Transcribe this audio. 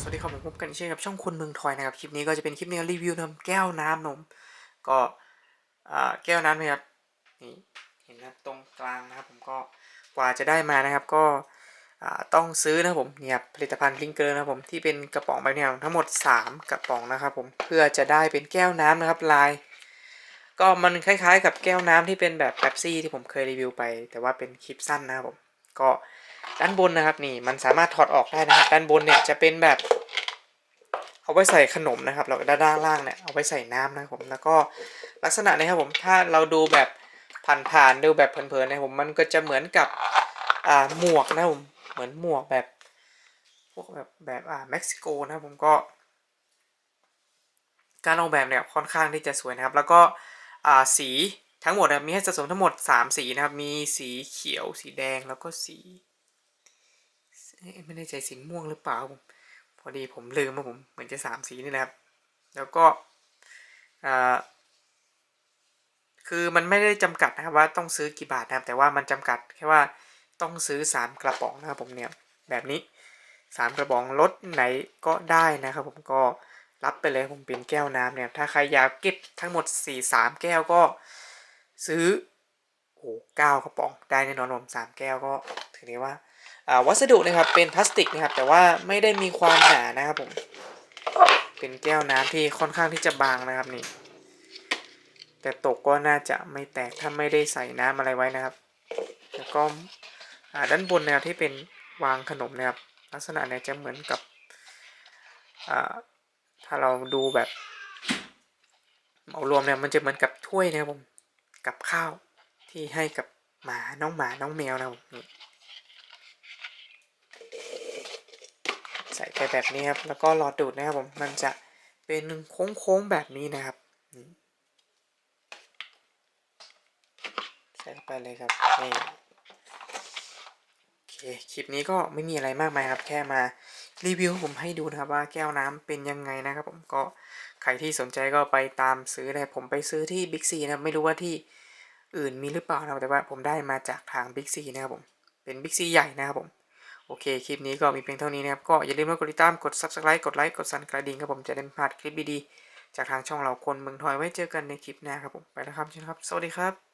สวัสดีครับผมพบกันเช่นกับช่องคนเมืองทอยนะครับ คลิปนี้ก็จะเป็นคลิปแนวรีวิวนำแก้วน้ำนม ก็อ่าแก้วน้ำนะครับนี่เห็นนะตรงกลางนะครับผมก็กว่าจะได้มานะครับ ก็อ่าต้องซื้อนะผมเนี่ยผลิตภัณฑ์ลิงเกอร์นะครับผมที่เป็นกระป๋องแบบนี้ครับทั้งหมด 3 กระป๋องนะครับผมเพื่อจะได้เป็นแก้วน้ำนะครับลาย ก็มันคล้ายๆ กับแก้วน้ำที่เป็นแบบแป๊บซี่ที่ผมเคยรีวิวไป แต่ว่าเป็นคลิปสั้นนะครับผมก็ ด้านบนนะครับนี่มันสามารถถอดออกได้นะครับด้านบนเนี่ยจะเป็นแบบ เอาไว้ใส่ขนมนะครับแล้วด้านล่างเนี่ยเอาไว้ใส่น้ำนะครับผมแล้วก็ลักษณะนี้ครับผมถ้าเราดูแบบผ่านๆดูแบบเพลินๆนะครับผมมันก็จะเหมือนกับอ่าหมวกนะครับผมเหมือนหมวกแบบพวกแบบแบบอ่าเม็กซิโกนะครับผมก็การออกแบบเนี่ยค่อนข้างที่จะสวยนะครับ แล้วก็อ่าสีทั้งหมดมีให้สะสมทั้งหมด 3 สีนะครับ มีสีเขียว สีแดงแล้วก็สี ไม่แน่ใจสีม่วงหรือเปล่าผมพอดีผมลืมว่าผมเหมือนจะสามสีนี่นะครับ แล้วก็คือมันไม่ได้จำกัดนะครับว่าต้องซื้อกี่บาทนะครับ แต่ว่ามันจำกัดแค่ว่าต้องซื้อ 3 กระป๋องนะครับผมเนี่ยแบบนี้ 3 กระป๋องลดไหนก็ได้นะครับ ผมก็รับไปเลยผมเป็นแก้วน้ำเนี่ยถ้าใครอยากเก็บทั้งหมด 4 3 แก้วก็ซื้อโอ้เก้ากระป๋องได้แน่นอนผมสามแก้วก็ถือได้ว่า วัสดุนะครับเป็นพลาสติกนะครับ แต่ว่าไม่ได้มีความหนานะครับผม เป็นแก้วน้ำที่ค่อนข้างที่จะบางนะครับนี่ แต่ตกก็น่าจะไม่แตกถ้าไม่ได้ใส่น้ำอะไรไว้นะครับ แล้วก็ด้านบนนะครับที่เป็นวางขนมนะครับ ลักษณะเนี่ยจะเหมือนกับถ้าเราดูแบบเหมารวมเนี่ยมันจะเหมือนกับถ้วยนะครับผมกับข้าวที่ให้กับหมาน้องหมาน้องแมวนะครับผมนี่ ใส่ไปแบบนี้ครับ แล้วก็หลอดดูดนะครับผมมันจะเป็นโค้งๆแบบนี้นะครับใส่เข้าไปเลยครับนี่โอเคคลิปนี้ก็ไม่มีอะไรมากมายครับ แค่มารีวิวผมให้ดูนะครับว่าแก้วน้ำเป็นยังไงนะครับ ผมก็ใครที่สนใจก็ไปตามซื้อได้ผมไปซื้อที่บิ๊กซีนะไม่รู้ว่าที่อื่นมีหรือเปล่านะแต่ว่าผมได้มาจากทางบิ๊กซีนะครับผมเป็นบิ๊กซีใหญ่นะครับผม โอเค คลิปนี้ก็มีเพียงเท่านี้นะครับ ก็อย่าลืมกดติดตาม กด subscribe กดไลค์ กดสั่นกระดิ่งครับผม จะได้ไม่พลาดคลิปดีๆ จากทางช่องเราคนเมืองทอยไว้เจอกันในคลิปหน้าครับผม ไปแล้วครับเชิญครับ สวัสดีครับ